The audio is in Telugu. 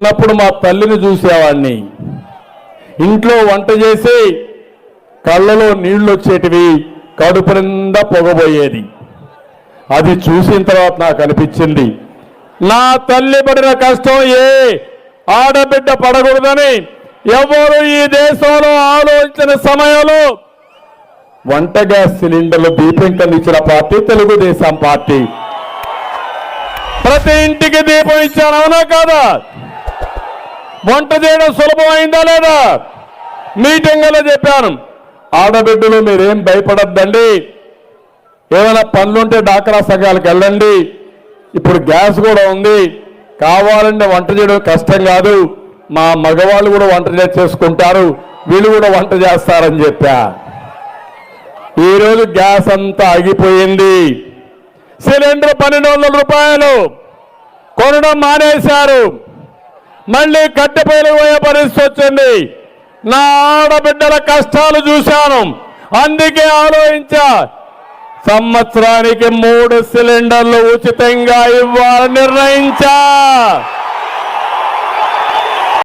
చిన్నప్పుడు మా తల్లిని చూసేవాడిని ఇంట్లో వంట చేసి కళ్ళలో నీళ్ళు వచ్చేటివి కడుపు నిండా పొగబోయేది. అది చూసిన తర్వాత నాకు అనిపించింది నా తల్లి పడిన కష్టం ఏ? ఆడబిడ్డ పడకూడదని ఎవరు ఈ దేశంలో ఆలోచించిన సమయంలో వంట గ్యాస్ సిలిండర్లు దీపం కందించిన పార్టీ తెలుగుదేశం పార్టీ. ప్రతి ఇంటికి దీపం ఇచ్చారు అవునా కాదా? వంట చేయడం సులభమైందా లేదా? మీటింగ్లో చెప్పాను. ఆడబిడ్డలు మీరేం భయపడద్దండి. ఏమైనా పనులుంటే డాక్రా సంఘాలకు వెళ్ళండి. ఇప్పుడు గ్యాస్ కూడా ఉంది. కావాలంటే వంట చేయడం కష్టం కాదు. మా మగవాళ్ళు కూడా వంట చేసుకుంటారు. వీళ్ళు కూడా వంట చేస్తారని చెప్పా. ఈరోజు గ్యాస్ అంతా ఆగిపోయింది. సిలిండర్ పన్నెండు వందల రూపాయలు కొనడం మానేశారు. మళ్ళీ కట్టెపైలు పోయే పరిస్థితి వచ్చింది. నా ఆడబిడ్డల కష్టాలు చూశాను. అందుకే ఆలోచించా సంవత్సరానికి మూడు సిలిండర్లు ఉచితంగా ఇవ్వాలని నిర్ణయించా.